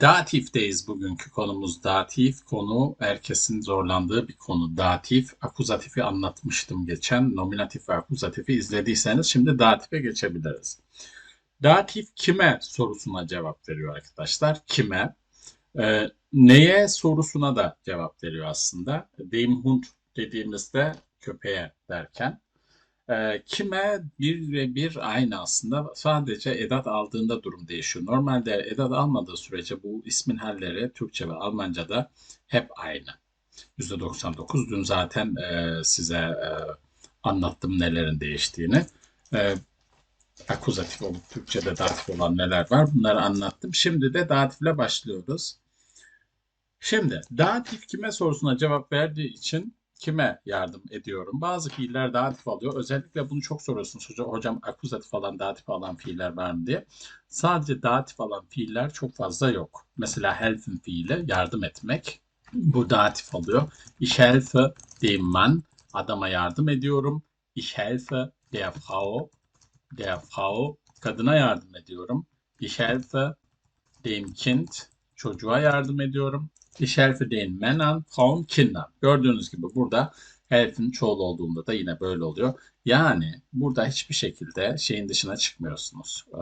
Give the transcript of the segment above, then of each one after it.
Datif'teyiz bugünkü konumuz datif. Konu herkesin zorlandığı bir konu. Datif, akuzatifi anlatmıştım geçen. Nominatif ve akuzatifi izlediyseniz şimdi datife geçebiliriz. Datif kime sorusuna cevap veriyor arkadaşlar. Kime? Ee, neye sorusuna da cevap veriyor aslında. Dem Hund dediğimizde köpeğe derken. E, kime bir ve bir aynı aslında. Sadece edat aldığında durum değişiyor. Normalde edat almadığı sürece bu ismin halleri Türkçe ve Almanca'da hep aynı. %99. Dün zaten e, size e, anlattım nelerin değiştiğini. E, akuzatif olup Türkçe'de datif olan neler var bunları anlattım. Şimdi de datifle başlıyoruz. Şimdi datif kime sorusuna cevap verdiği için kime yardım ediyorum? Bazı fiiller datif alıyor. Özellikle bunu çok soruyorsunuz hocam, hocam akuzatif alan, datif alan fiiller var mı diye. Sadece datif alan fiiller çok fazla yok. Mesela helfen fiili yardım etmek. Bu datif alıyor. Ich helfe dem Mann. Adama yardım ediyorum. Ich helfe der Frau. Der Frau. Kadına yardım ediyorum. Ich helfe dem Kind. Çocuğa yardım ediyorum. Ich helfe den Männern, Frauen, Kindern. Gördüğünüz gibi burada helf'in çoğul olduğunda da yine böyle oluyor. Yani burada hiçbir şekilde şeyin dışına çıkmıyorsunuz. Ee,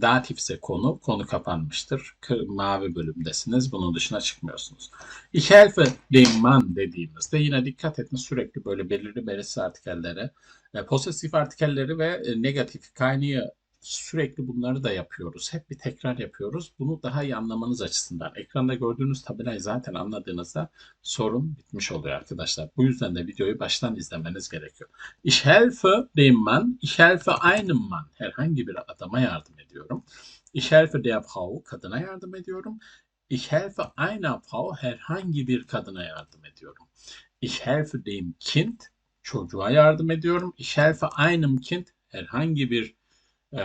datifse konu, konu kapanmıştır. Mavi bölümdesiniz, bunun dışına çıkmıyorsunuz. Ich helfe dem Mann dediğimizde yine dikkat edin sürekli böyle belirli belirsiz artikellere, e, posesif artikelleri ve e, negatif kaynıyı sürekli bunları da yapıyoruz. Hep bir tekrar yapıyoruz. Bunu daha iyi anlamanız açısından. Ekranda gördüğünüz tabelayı zaten anladığınızda sorun bitmiş oluyor arkadaşlar. Bu yüzden de videoyu baştan izlemeniz gerekiyor. Ich helfe dem Mann, ich helfe einem Mann. Herhangi bir adama yardım ediyorum. Ich helfe der Frau, kadına yardım ediyorum. Ich helfe einer Frau, herhangi bir kadına yardım ediyorum. Ich helfe dem Kind, çocuğa yardım ediyorum. Ich helfe einem Kind, herhangi bir e,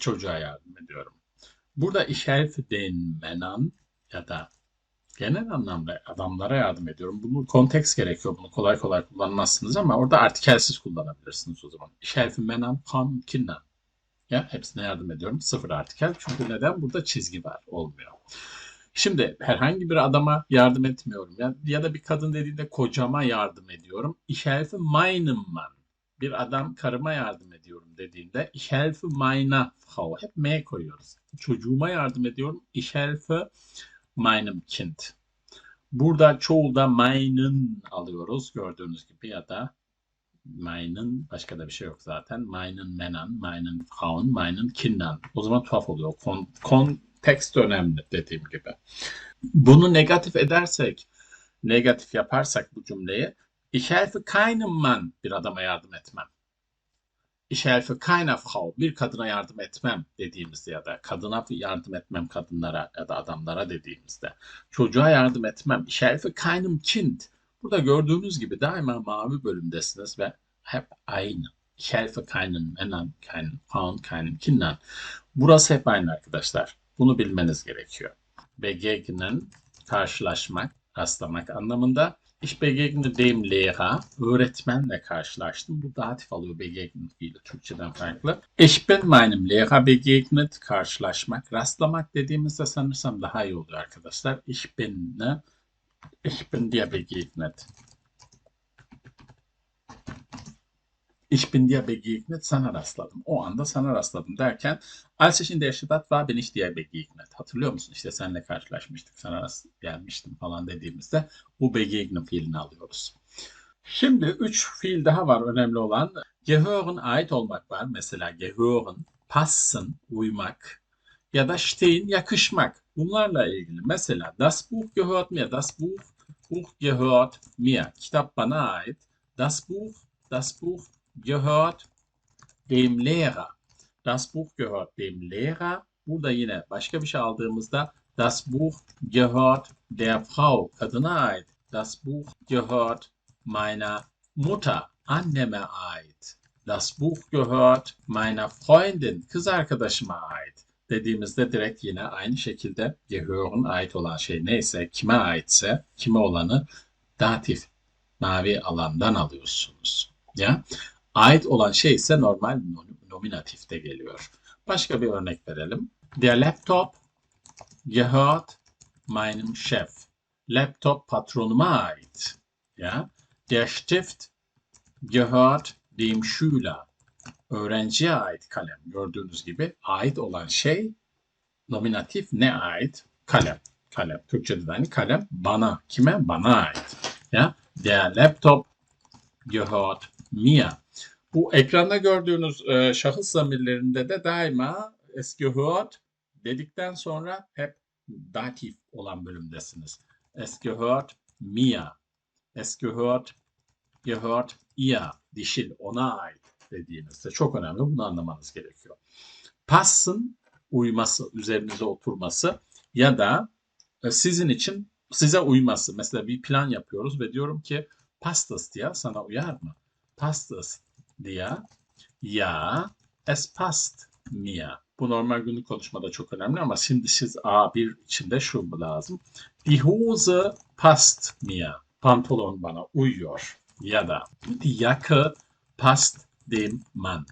çocuğa yardım ediyorum. Burada helfe den Männern ya da genel anlamda adamlara yardım ediyorum. Bunu konteks gerekiyor. Bunu kolay kolay kullanmazsınız ama orada artikelsiz kullanabilirsiniz o zaman. Helfe Männern von Kindern. Ya hepsine yardım ediyorum. Sıfır artikel. Çünkü neden? Burada çizgi var. Olmuyor. Şimdi herhangi bir adama yardım etmiyorum. Ya, ya da bir kadın dediğinde kocama yardım ediyorum. Helfe meinem Mann bir adam karıma yardım ediyorum dediğinde ich helfe meiner Frau. Hep M koyuyoruz. Çocuğuma yardım ediyorum. Ich helfe meinem Kind. Burada çoğulda meinen alıyoruz gördüğünüz gibi ya da meinen başka da bir şey yok zaten. Meinen Männern, meinen Frauen, meinen Kindern. O zaman tuhaf oluyor. Kon, kontekst önemli dediğim gibi. Bunu negatif edersek, negatif yaparsak bu cümleyi Ich helfe keinem Mann bir adama yardım etmem. Ich helfe keiner Frau bir kadına yardım etmem dediğimizde ya da kadına yardım etmem kadınlara ya da adamlara dediğimizde çocuğa yardım etmem. Ich helfe keinem Kind. Burada gördüğünüz gibi daima mavi bölümdesiniz ve hep aynı. Ich helfe keinen Männern, keinen Frauen, keinen Kindern. Burası hep aynı arkadaşlar. Bunu bilmeniz gerekiyor. Begegnen, karşılaşmak, rastlamak anlamında. Ich begegne dem Lehrer. Öğretmenle karşılaştım. Bu datif alıyor begegnet fiili Türkçeden farklı. Ich bin meinem Lehrer begegnet. Karşılaşmak. Rastlamak dediğimizde sanırsam daha iyi oluyor arkadaşlar. Ich bin ne? Ich bin dir begegnet. Ich bin dir begegnet, sana rastladım. O anda sana rastladım derken als ich in der Stadt war bin ich dir begegnet. Hatırlıyor musun? İşte seninle karşılaşmıştık, sana rast gelmiştim falan dediğimizde bu begegnen fiilini alıyoruz. Şimdi üç fiil daha var önemli olan. Gehören ait olmak var. Mesela gehören, passen, uymak ya da stehen, yakışmak. Bunlarla ilgili. Mesela das Buch gehört mir, das Buch, Buch gehört mir. Kitap bana ait. Das Buch, das Buch gehört dem Lehrer. Das Buch gehört dem Lehrer. Burada yine başka bir şey aldığımızda das Buch gehört der Frau. Kadına ait. Das Buch gehört meiner Mutter. Anneme ait. Das Buch gehört meiner Freundin. Kız arkadaşıma ait. Dediğimizde direkt yine aynı şekilde gehören ait olan şey neyse, kime aitse, kime olanı datif mavi alandan alıyorsunuz. Ya ait olan şey ise normal nominatifte geliyor. Başka bir örnek verelim. Der Laptop gehört meinem Chef. Laptop patronuma ait. Ja? Der Stift gehört dem Schüler. Öğrenciye ait kalem. Gördüğünüz gibi ait olan şey nominatif ne ait? Kalem. Kalem. Türkçe'de de hani kalem bana. Kime? Bana ait. Ya? Der Laptop gehört mir. Bu ekranda gördüğünüz e, şahıs zamirlerinde de daima es gehört dedikten sonra hep datif olan bölümdesiniz. Es gehört mir. Es gehört gehört ihr. Dişil ona ait dediğinizde çok önemli. Bunu anlamanız gerekiyor. Passın uyması, üzerinize oturması ya da e, sizin için size uyması. Mesela bir plan yapıyoruz ve diyorum ki pastas diye sana uyar mı? Pastas diye ya es passt mir. Bu normal günlük konuşmada çok önemli ama şimdi siz A1 içinde şu lazım. Die Hose passt mir. Pantolon bana uyuyor. Ya da die Jacke passt dem Mann.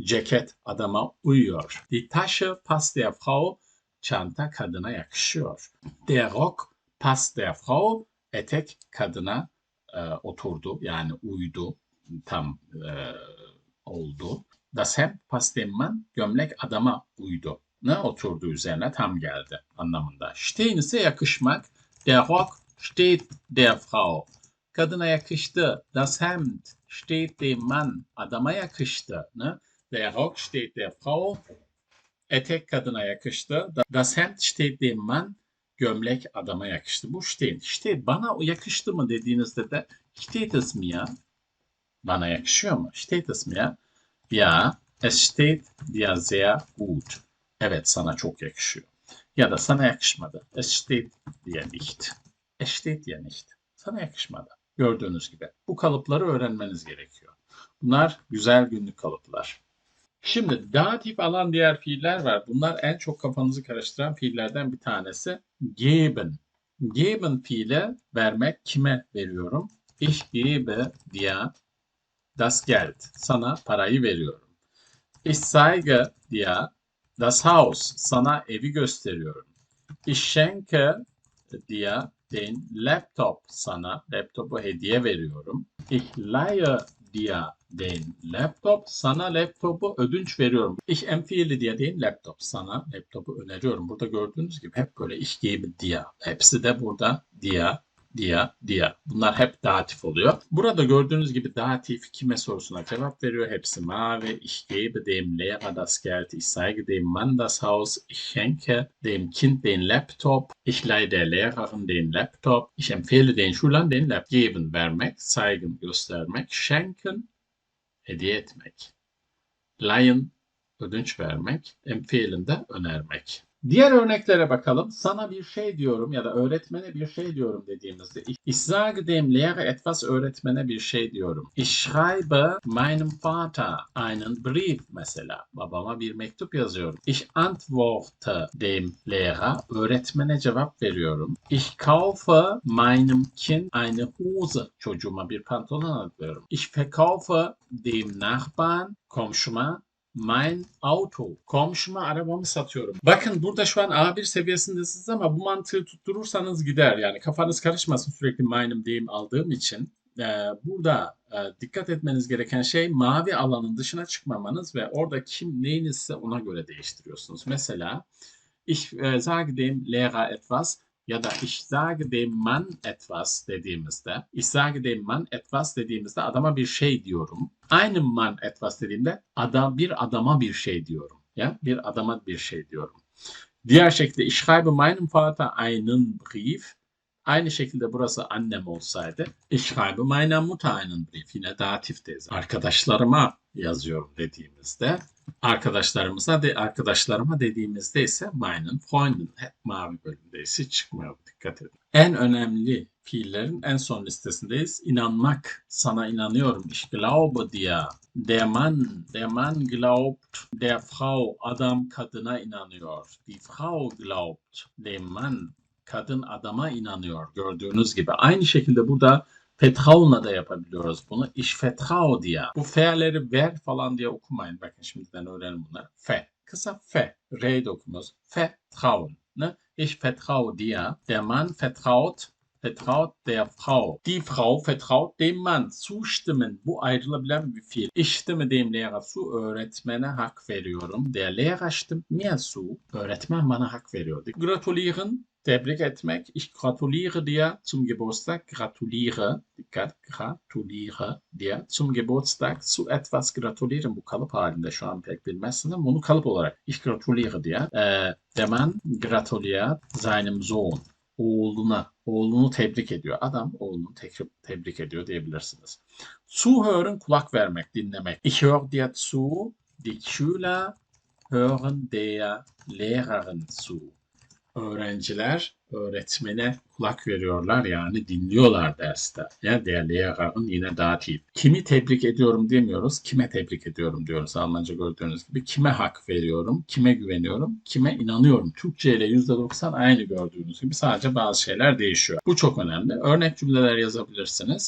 Ceket adama uyuyor. Die Tasche passt der Frau. Çanta kadına yakışıyor. Der Rock passt der Frau. Etek kadına e, oturdu yani uydu tam e, oldu. Das dem Mann. Gömlek adama uydu. Ne oturdu üzerine tam geldi anlamında. Stehen ise yakışmak. Der Rock steht der Frau. Kadına yakıştı. Das Hemd steht dem Mann. Adama yakıştı. Ne? Der Rock steht der Frau. Etek kadına yakıştı. Das Hemd steht dem Mann. Gömlek adama yakıştı. Bu steht. Steht bana yakıştı mı dediğinizde de steht es mir. Bana yakışıyor mu? Steht es mir? Ja, es steht dir sehr gut. Evet sana çok yakışıyor. Ya da sana yakışmadı. Es steht dir nicht. Es steht dir nicht. Sana yakışmadı. Gördüğünüz gibi. Bu kalıpları öğrenmeniz gerekiyor. Bunlar güzel günlük kalıplar. Şimdi datif alan diğer fiiller var. Bunlar en çok kafanızı karıştıran fiillerden bir tanesi. Geben. Geben fiile vermek kime veriyorum? Ich gebe dir das Geld. Sana parayı veriyorum. Ich zeige dir das Haus. Sana evi gösteriyorum. Ich schenke dir den Laptop. Sana laptopu hediye veriyorum. Ich leihe dir den Laptop. Sana laptopu ödünç veriyorum. Ich empfehle dir den Laptop. Sana laptopu öneriyorum. Burada gördüğünüz gibi hep böyle ich gebe dir. Hepsi de burada dir, dir, dir. Bunlar hep datif oluyor. Burada gördüğünüz gibi datif kime sorusuna cevap veriyor. Hepsi mavi. Ich gebe dem Lehrer das Geld. Ich zeige dem Mann das Haus. Ich schenke dem Kind den Laptop. Ich leihe der Lehrerin den Laptop. Ich empfehle den Schülern den Laptop. Geben, vermek, zeigen, göstermek, schenken, hediye etmek. Leihen, ödünç vermek, empfehlen de önermek. Diğer örneklere bakalım. Sana bir şey diyorum ya da öğretmene bir şey diyorum dediğimizde ich sage dem Lehrer etwas öğretmene bir şey diyorum. Ich schreibe meinem Vater einen Brief mesela. Babama bir mektup yazıyorum. Ich antworte dem Lehrer öğretmene cevap veriyorum. Ich kaufe meinem Kind eine Hose. Çocuğuma bir pantolon alıyorum. Ich verkaufe dem Nachbarn komşuma Mein Auto. Komşuma arabamı satıyorum. Bakın burada şu an A1 seviyesindesiniz ama bu mantığı tutturursanız gider. Yani kafanız karışmasın sürekli mine'ım deyim aldığım için. Ee, burada e, dikkat etmeniz gereken şey mavi alanın dışına çıkmamanız ve orada kim neyinizse ona göre değiştiriyorsunuz. Mesela ich e, sage dem Lehrer etwas ya da ich sage dem etwas dediğimizde, ich sage dem etwas dediğimizde adama bir şey diyorum. Einem Mann etwas dediğimde adam bir adama bir şey diyorum. Ya bir adama bir şey diyorum. Diğer şekilde ich schreibe meinem Vater einen Brief. Aynı şekilde burası annem olsaydı schreibe meiner Mutter einen Brief. Yine datifteyiz. Arkadaşlarıma yazıyorum dediğimizde arkadaşlarımıza de arkadaşlarıma dediğimizde ise meinen Freunden hep mavi bölümde ise çıkmıyor. Dikkat edin. En önemli fiillerin en son listesindeyiz. İnanmak. Sana inanıyorum. Ich glaube dir. Der Mann, der Mann glaubt der Frau. Adam kadına inanıyor. Die Frau glaubt dem Mann. Kadın adama inanıyor. Gördüğünüz gibi. Aynı şekilde burada Vertrauen'la da yapabiliyoruz bunu. Ich vertraue dir. Bu fe'leri ver falan diye okumayın. Bakın şimdiden öğrenin bunları. Fe. Kısa fe. R'yi de okumuyoruz. Vertrauen. Ne? Ich vertraue dir. Der Mann vertraut vertraut der Frau. Die Frau vertraut dem Mann. Zustimmen bu ayrılabilen bir fiil. Ich stimme dem Lehrer zu. Öğretmene hak veriyorum. Der Lehrer stimmt mir zu. Öğretmen bana hak veriyor. Gratulieren tebrik etmek. Ich gratuliere dir zum Geburtstag. Gratuliere. Dikkat. Gratuliere dir zum Geburtstag zu etwas gratulieren. Bu kalıp halinde şu an pek bilmezsiniz ama bunu kalıp olarak. Ich gratuliere dir. Ee, der Mann gratuliert seinem Sohn oğluna, oğlunu tebrik ediyor. Adam oğlunu tek- tebrik ediyor diyebilirsiniz. Zuhören kulak vermek, dinlemek. Ich höre dir zu, die Schüler hören der Lehrerin zu. Öğrenciler öğretmene kulak veriyorlar yani dinliyorlar derste. Ya der Lehrerin yine datif. Kimi tebrik ediyorum demiyoruz, kime tebrik ediyorum diyoruz Almanca gördüğünüz gibi. Kime hak veriyorum, kime güveniyorum, kime inanıyorum. Türkçe ile %90 aynı gördüğünüz gibi sadece bazı şeyler değişiyor. Bu çok önemli. Örnek cümleler yazabilirsiniz.